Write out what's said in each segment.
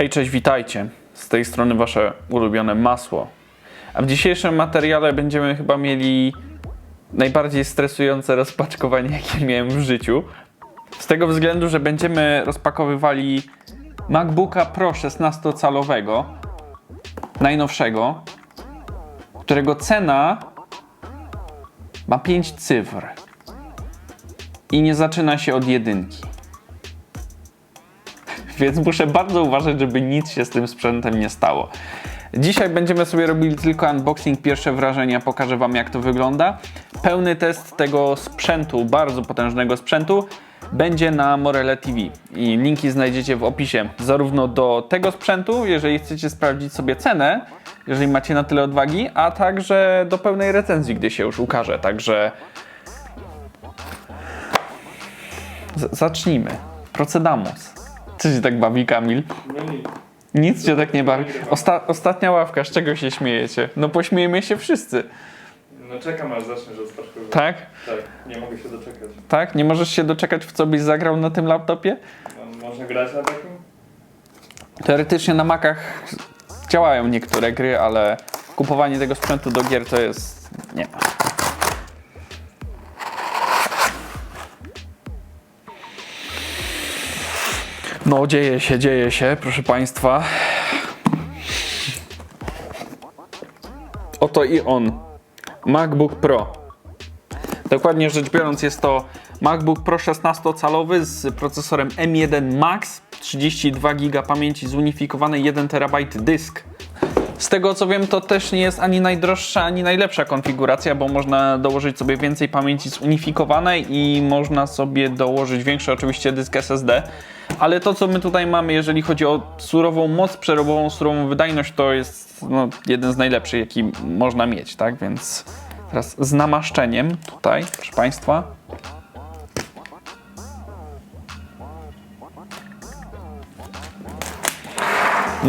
Hej, cześć, witajcie. Z tej strony wasze ulubione masło. A w dzisiejszym materiale będziemy chyba mieli najbardziej stresujące rozpaczkowanie, jakie miałem w życiu. Z tego względu, że będziemy rozpakowywali MacBooka Pro 16-calowego, najnowszego, którego cena ma 5 cyfr i nie zaczyna się od jedynki. Więc muszę bardzo uważać, żeby nic się z tym sprzętem nie stało. Dzisiaj będziemy sobie robili tylko unboxing, pierwsze wrażenia, pokażę Wam jak to wygląda. Pełny test tego sprzętu, bardzo potężnego sprzętu, będzie na Morele TV i linki znajdziecie w opisie zarówno do tego sprzętu, jeżeli chcecie sprawdzić sobie cenę, jeżeli macie na tyle odwagi, a także do pełnej recenzji, gdy się już ukaże. Także Z- zacznijmy. Procedamos. Co się tak bawi, Kamil? No nic. Nic cię tak nie bawi. Osta- ostatnia ławka, z czego się śmiejecie? No pośmiejemy się wszyscy. No czekam aż zaczniesz rozpaczkowywać. Tak? Tak, nie mogę się doczekać. Tak? Nie możesz się doczekać, w co byś zagrał na tym laptopie? No, można grać na takim? Teoretycznie na Macach działają niektóre gry, ale kupowanie tego sprzętu do gier to jest... nie. No, dzieje się, dzieje się, proszę Państwa. Oto i on. MacBook Pro. Dokładnie rzecz biorąc, jest to MacBook Pro 16-calowy z procesorem M1 Max, 32 GB pamięci zunifikowanej 1 TB dysk. Z tego co wiem, to też nie jest ani najdroższa, ani najlepsza konfiguracja, bo można dołożyć sobie więcej pamięci zunifikowanej i można sobie dołożyć większy oczywiście dysk SSD. Ale to, co my tutaj mamy, jeżeli chodzi o surową moc przerobową, surową wydajność, to jest no, jeden z najlepszych, jaki można mieć, tak? Więc teraz z namaszczeniem tutaj, proszę Państwa.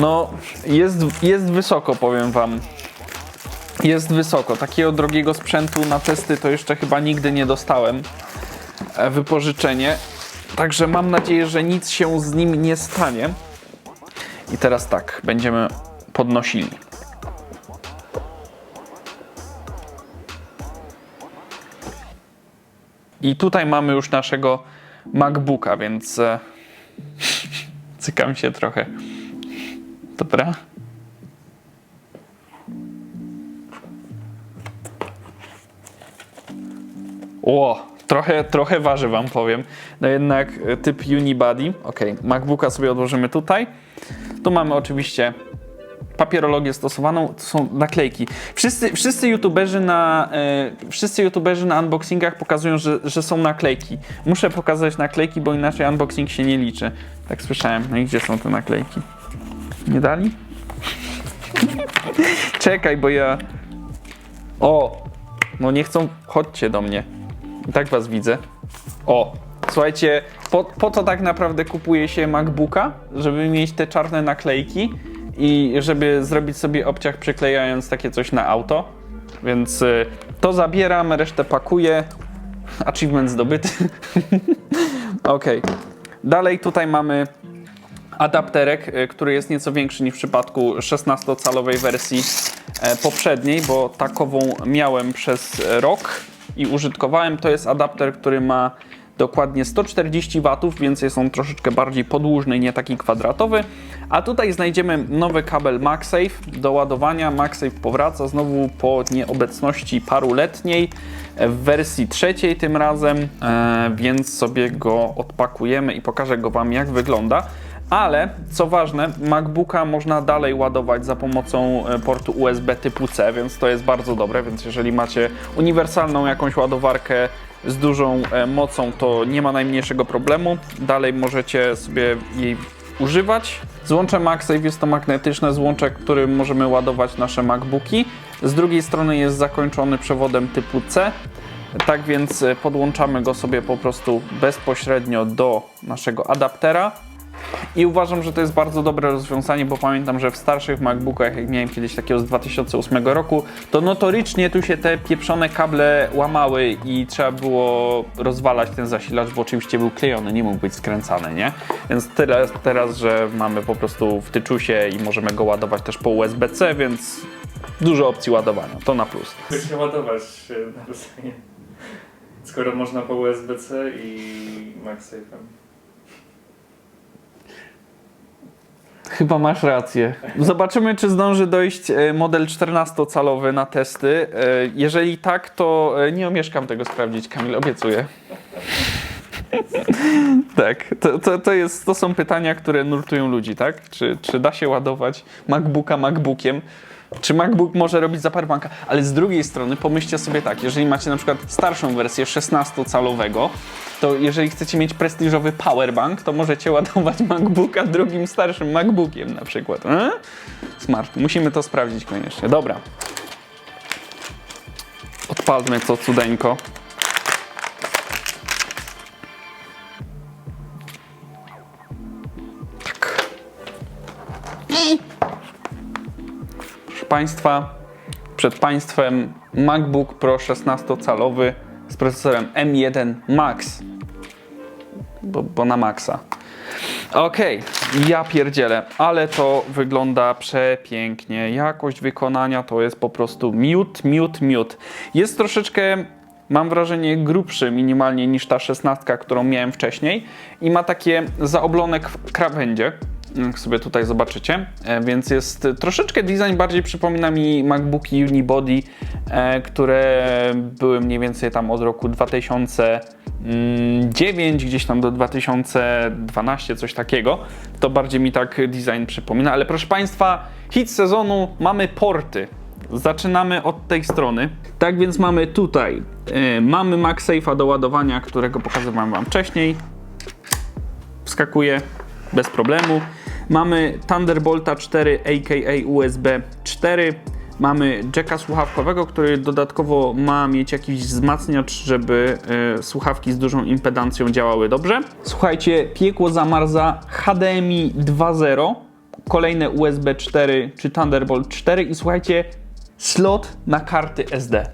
No, jest, jest wysoko, powiem Wam. Jest wysoko. Takiego drogiego sprzętu na testy to jeszcze chyba nigdy nie dostałem. E, Wypożyczenie. Także mam nadzieję, że nic się z nim nie stanie. I teraz tak, będziemy podnosili. I tutaj mamy już naszego MacBooka, więc e, cykam się trochę. Dobra. Ło, trochę, trochę waży wam powiem. No jednak e, typ unibody. Ok, MacBooka sobie odłożymy tutaj. Tu mamy oczywiście papierologię stosowaną, to są naklejki. Wszyscy, wszyscy youtuberzy na e, wszyscy youtuberzy na unboxingach pokazują, że, że są naklejki. Muszę pokazać naklejki, bo inaczej unboxing się nie liczy. Tak słyszałem. No i gdzie są te naklejki? Nie dali? Czekaj, bo ja. O! No nie chcą. Chodźcie do mnie. I tak was widzę. O! Słuchajcie, po, po to tak naprawdę kupuje się MacBooka, żeby mieć te czarne naklejki i żeby zrobić sobie obciach przyklejając takie coś na auto. Więc y, to zabieram, resztę pakuję. Achievement zdobyty. ok. Dalej tutaj mamy adapterek, y, który jest nieco większy niż w przypadku 16-calowej wersji e, poprzedniej, bo takową miałem przez rok i użytkowałem. To jest adapter, który ma dokładnie 140 W, więc jest on troszeczkę bardziej podłużny, nie taki kwadratowy. A tutaj znajdziemy nowy kabel MagSafe do ładowania. MagSafe powraca znowu po nieobecności paruletniej e, w wersji trzeciej tym razem, e, więc sobie go odpakujemy i pokażę go Wam jak wygląda. Ale co ważne, MacBooka można dalej ładować za pomocą e, portu USB typu C, więc to jest bardzo dobre. Więc jeżeli macie uniwersalną jakąś ładowarkę z dużą e, mocą, to nie ma najmniejszego problemu. Dalej możecie sobie jej używać. Złącze MagSafe jest to magnetyczne złącze, którym możemy ładować nasze MacBooki. Z drugiej strony jest zakończony przewodem typu C. Tak więc e, podłączamy go sobie po prostu bezpośrednio do naszego adaptera. I uważam, że to jest bardzo dobre rozwiązanie, bo pamiętam, że w starszych MacBookach, jak miałem kiedyś takiego z 2008 roku, to notorycznie tu się te pieprzone kable łamały i trzeba było rozwalać ten zasilacz, bo oczywiście był klejony, nie mógł być skręcany, nie? Więc teraz, teraz że mamy po prostu w tyczusie i możemy go ładować też po USB-C, więc dużo opcji ładowania, to na plus. Się ładować e? Skoro można po USB-C i MagSafe'em. Chyba masz rację. Zobaczymy, czy zdąży dojść e, model 14-calowy na testy. E, Jeżeli tak, to e, nie omieszkam tego sprawdzić, Kamil, obiecuję. tak, to, to, to, jest, to są pytania, które nurtują ludzi, tak? Czy, czy da się ładować MacBooka MacBookiem? Czy MacBook może robić za? Ale z drugiej strony pomyślcie sobie tak, jeżeli macie na przykład starszą wersję 16-calowego, to jeżeli chcecie mieć prestiżowy powerbank, to możecie ładować MacBooka drugim starszym MacBookiem na przykład. E? Smart. Musimy to sprawdzić koniecznie. Dobra. Odpalmy to cudeńko. Państwa, przed Państwem MacBook Pro 16-calowy z procesorem M1 Max. Bo, bo na maksa. Okej, ja pierdzielę, ale to wygląda przepięknie. Jakość wykonania to jest po prostu miód, miód, miód. Jest troszeczkę, mam wrażenie, grubszy minimalnie niż ta 16, którą miałem wcześniej i ma takie zaoblone krawędzie, jak sobie tutaj zobaczycie, e, więc jest troszeczkę design bardziej przypomina mi MacBooki Unibody, e, które były mniej więcej tam od roku 2009 gdzieś tam do 2012 coś takiego. To bardziej mi tak design przypomina, ale proszę Państwa, hit sezonu mamy porty. Zaczynamy od tej strony. Tak więc mamy tutaj, e, mamy MagSafe'a do ładowania, którego pokazywałem Wam wcześniej wskakuje bez problemu. Mamy Thunderbolta 4 aka USB 4. Mamy jacka słuchawkowego, który dodatkowo ma mieć jakiś wzmacniacz, żeby e, słuchawki z dużą impedancją działały dobrze. Słuchajcie, piekło zamarza HDMI 2.0, kolejne USB 4 czy Thunderbolt 4 i słuchajcie, slot na karty SD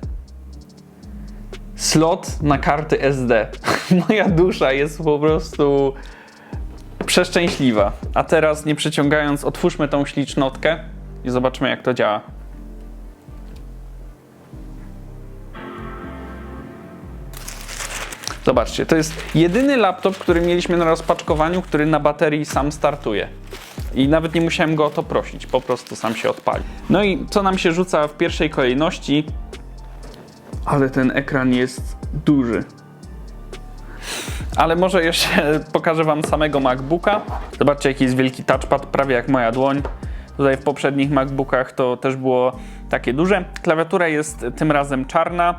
slot na karty SD. Moja dusza jest po prostu przeszczęśliwa. A teraz nie przeciągając, otwórzmy tą ślicznotkę i zobaczmy jak to działa. Zobaczcie, to jest jedyny laptop, który mieliśmy na rozpaczkowaniu, który na baterii sam startuje. I nawet nie musiałem go o to prosić, po prostu sam się odpali. No i co nam się rzuca w pierwszej kolejności? Ale ten ekran jest duży. Ale może jeszcze pokażę Wam samego MacBooka. Zobaczcie, jaki jest wielki touchpad, prawie jak moja dłoń. Tutaj w poprzednich MacBookach to też było takie duże. Klawiatura jest tym razem czarna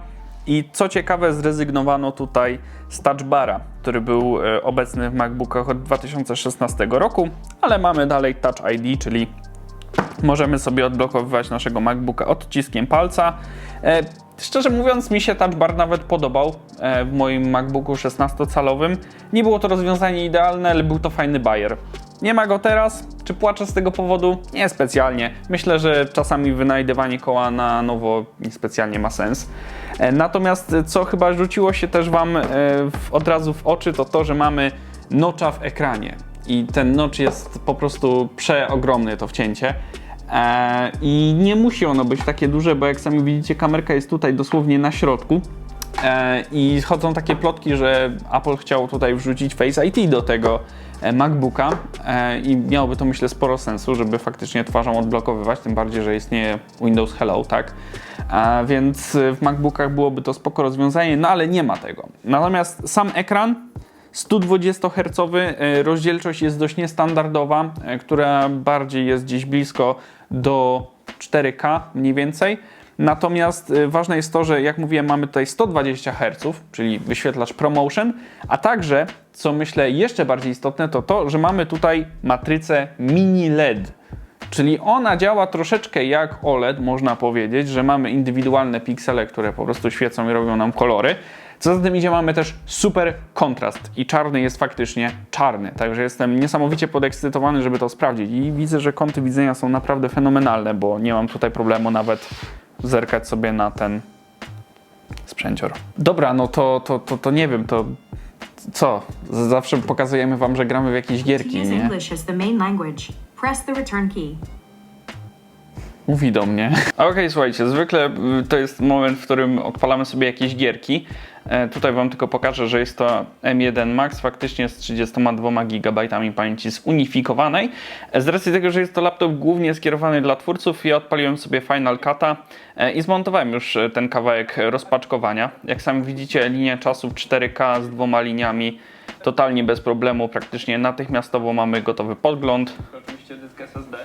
i co ciekawe zrezygnowano tutaj z touchbara, który był e, obecny w MacBookach od 2016 roku, ale mamy dalej Touch ID, czyli możemy sobie odblokowywać naszego MacBooka odciskiem palca. Szczerze mówiąc, mi się Touch Bar nawet podobał e, w moim MacBooku 16-calowym. Nie było to rozwiązanie idealne, ale był to fajny bajer. Nie ma go teraz. Czy płaczę z tego powodu? Nie specjalnie. Myślę, że czasami wynajdywanie koła na nowo niespecjalnie ma sens. E, Natomiast e, co chyba rzuciło się też Wam od razu w oczy, to to, że mamy notcha w ekranie. I ten notch jest po prostu przeogromny to wcięcie. E, I nie musi ono być takie duże, bo jak sami widzicie, kamerka jest tutaj dosłownie na środku. E, I chodzą takie plotki, że Apple chciał tutaj wrzucić Face ID do tego e, MacBooka i miałoby to myślę sporo sensu, żeby faktycznie twarzą odblokowywać, tym bardziej, że istnieje Windows Hello, tak? Więc w MacBookach byłoby to spoko rozwiązanie, no ale nie ma tego. Natomiast sam ekran 120 Hz e, rozdzielczość jest dość niestandardowa, e, która bardziej jest gdzieś blisko do 4K mniej więcej. Natomiast e, ważne jest to, że jak mówiłem, mamy tutaj 120 Hz, czyli wyświetlacz ProMotion, a także, co myślę jeszcze bardziej istotne, to to, że mamy tutaj matrycę mini LED. Czyli ona działa troszeczkę jak OLED, można powiedzieć, że mamy indywidualne piksele, które po prostu świecą i robią nam kolory. Co za tym idzie, mamy też super kontrast i czarny jest faktycznie czarny, także jestem niesamowicie podekscytowany, żeby to sprawdzić i widzę, że kąty widzenia są naprawdę fenomenalne, bo nie mam tutaj problemu nawet zerkać sobie na ten sprzęcior. Dobra, no to, to, to, to nie wiem, to co? Zawsze pokazujemy wam, że gramy w jakieś gierki, nie? Mówi do mnie. Okej, słuchajcie, zwykle y, to jest moment, w którym odpalamy sobie jakieś gierki. E, tutaj Wam tylko pokażę, że jest to M1 Max faktycznie z 32 GB pamięci zunifikowanej. E, z racji tego, że jest to laptop głównie skierowany dla twórców, ja odpaliłem sobie Final Cut'a e, i zmontowałem już ten kawałek rozpaczkowania. Jak sami widzicie, linia czasów 4K z dwoma liniami totalnie bez problemu, praktycznie natychmiastowo mamy gotowy podgląd. Oczywiście dysk SSD.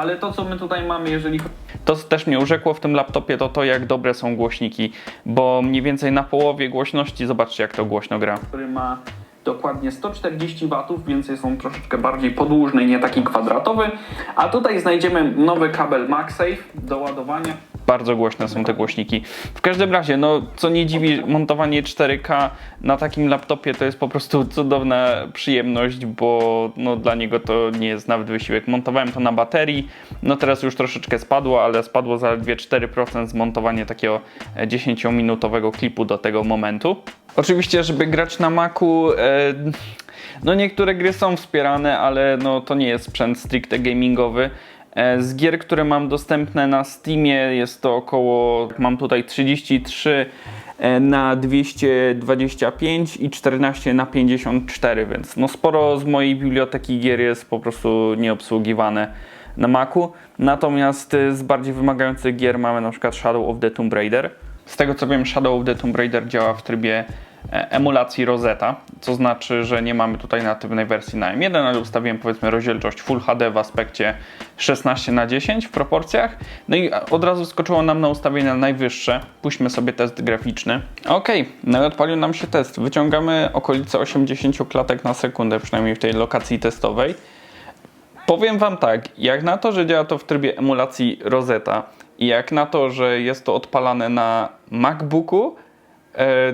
Ale to, co my tutaj mamy, jeżeli. To, co też mnie urzekło w tym laptopie, to to, jak dobre są głośniki, bo mniej więcej na połowie głośności, zobaczcie, jak to głośno gra. Który ma dokładnie 140 W, więc jest on troszeczkę bardziej podłużny, nie taki kwadratowy. A tutaj znajdziemy nowy kabel MagSafe do ładowania. Bardzo głośne są te głośniki. W każdym razie, no co nie dziwi, montowanie 4K na takim laptopie to jest po prostu cudowna przyjemność, bo no, dla niego to nie jest nawet wysiłek. Montowałem to na baterii, no teraz już troszeczkę spadło, ale spadło zaledwie 4% zmontowanie takiego e, 10-minutowego klipu do tego momentu. Oczywiście, żeby grać na Macu, e, no niektóre gry są wspierane, ale no to nie jest sprzęt stricte gamingowy. E, Z gier, które mam dostępne na Steamie jest to około, mam tutaj 33 e, na 225 i 14 na 54, więc no sporo z mojej biblioteki gier jest po prostu nieobsługiwane na Macu. Natomiast e, z bardziej wymagających gier mamy na przykład Shadow of the Tomb Raider. Z tego co wiem, Shadow of the Tomb Raider działa w trybie emulacji Rosetta, co znaczy, że nie mamy tutaj natywnej wersji na M1, ale ustawiłem powiedzmy rozdzielczość Full HD w aspekcie 16 na 10 w proporcjach. No i od razu skoczyło nam na ustawienia najwyższe. Puśćmy sobie test graficzny. Ok, no i odpalił nam się test. Wyciągamy okolice 80 klatek na sekundę, przynajmniej w tej lokacji testowej. Powiem Wam tak, jak na to, że działa to w trybie emulacji Rosetta i jak na to, że jest to odpalane na MacBooku, e,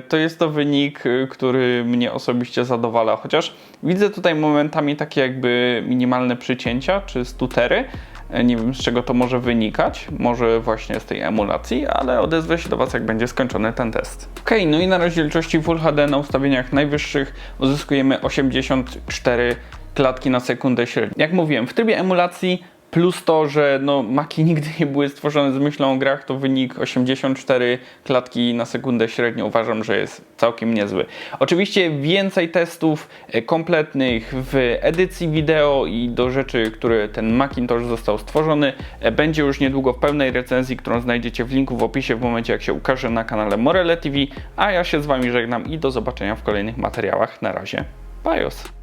to jest to wynik, e, który mnie osobiście zadowala. Chociaż widzę tutaj momentami takie jakby minimalne przycięcia czy stutery. E, Nie wiem z czego to może wynikać, może właśnie z tej emulacji, ale odezwę się do Was jak będzie skończony ten test. Ok, no i na rozdzielczości Full HD na ustawieniach najwyższych uzyskujemy 84 klatki na sekundę średnio. Jak mówiłem, w trybie emulacji plus to, że no, Maki nigdy nie były stworzone z myślą o grach, to wynik 84 klatki na sekundę średnio uważam, że jest całkiem niezły. Oczywiście więcej testów e, kompletnych w edycji wideo i do rzeczy, które ten Macintosh został stworzony, e, będzie już niedługo w pełnej recenzji, którą znajdziecie w linku w opisie w momencie jak się ukaże na kanale Morele TV, a ja się z Wami żegnam i do zobaczenia w kolejnych materiałach. Na razie, bajos!